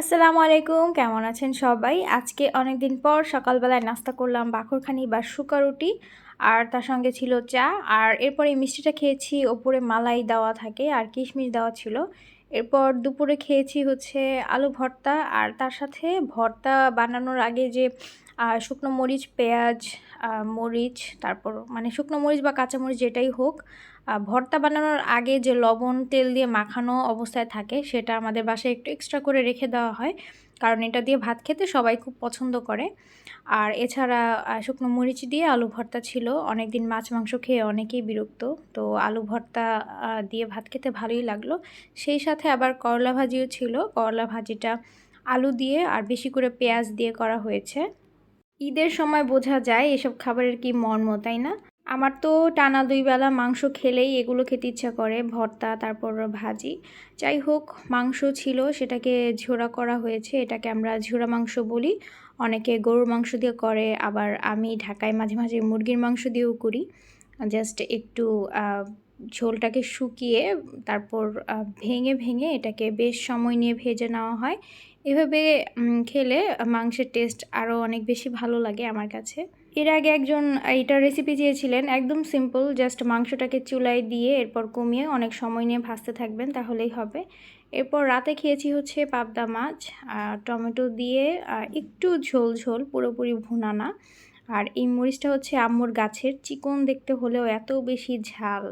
আসসালামু আলাইকুম, কেমন আছেন সবাই? আজকে অনেক দিন পর সকালবেলায় নাস্তা করলাম বাখরখানি বা শুকা রুটি আর তার সঙ্গে ছিল চা। আর এরপর মিষ্টিটা খেয়েছি, ওপরে মালাই দেওয়া থাকে আর কিশমিশ দেওয়া ছিল। এরপর দুপুরে খেয়েছি হচ্ছে আলু ভর্তা আর তার সাথে ভর্তা বানানোর আগে যে শুকনো মরিচ, পেঁয়াজ মরিচ, তারপর মানে শুকনো মরিচ বা কাঁচা মরিচ যেটাই হোক ভর্তা বানানোর আগে যে লবণ, তেল দিয়ে মাখানো অবস্থায় থাকে, সেটা আমাদের বাসায় একটু এক্সট্রা করে রেখে দেওয়া হয়। কারণ এটা দিয়ে ভাত খেতে সবাই খুব পছন্দ করে। আর এছাড়া শুকনো মরিচ দিয়ে আলু ভর্তা ছিল। অনেক দিন মাছ মাংস খেয়ে অনেকেই বিরক্ত। তো আলু ভর্তা দিয়ে ভাত খেতে ভালোই লাগল। সেই সাথে আবার করলা ভাজিও ছিল। করলা ভাজিটা আলু দিয়ে আর বেশি করে পেঁয়াজ দিয়ে করা হয়েছে। ঈদের সময় বোঝা যায় এসব খাবারের কি মর্ম, তাই না? আমার তো টানা দুই বেলা মাংস খেলেই এগুলো খেতে ইচ্ছা করে, ভর্তা, তারপর ভাজি। যাই হোক, মাংস ছিল, সেটাকে ঝোড়া করা হয়েছে। এটাকে আমরা ঝোড়া মাংস বলি। অনেকে গরুর মাংস দিয়ে করে, আবার আমি ঢাকায় মাঝে মাঝে মুরগির মাংস দিয়েও করি। জাস্ট একটু ঝোলটাকে শুকিয়ে, তারপর ভেঙে ভেঙে এটাকে বেশ সময় নিয়ে ভেজে নেওয়া হয়। এভাবে খেলে মাংসের টেস্ট আরও অনেক বেশি ভালো লাগে আমার কাছে। এর আগে একজন এটা রেসিপি চেয়েছিলেন, একদম সিম্পল জাস্ট মাংসটাকে চুলায় দিয়ে এরপর কমিয়ে অনেক সময় নিয়ে ভাজতে থাকবেন, তাহলেই হবে। এরপর রাতে খেয়েছি হচ্ছে পাবদা মাছ আর টমেটো দিয়ে একটু ঝোল ঝোল, পুরোপুরি ভুনা না। আর এই মরিচটা হচ্ছে আম্মুর গাছের, চিকন দেখতে হলেও এত বেশি ঝাল।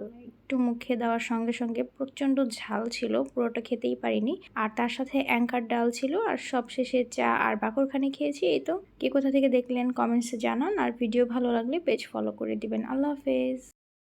একটু মুখে দেওয়ার সঙ্গে সঙ্গে প্রচণ্ড ঝাল ছিল, পুরোটা খেতেই পারিনি। আর তার সাথে অ্যাঙ্কার ডাল ছিল, আর সবশেষে চা আর বাকরখানি খেয়েছি, এই তো। কে কোথা থেকে দেখলেন, কমেন্টসে জানান, আর ভিডিও ভালো লাগলে পেজ ফলো করে দিবেন। আল্লাহ হাফেজ।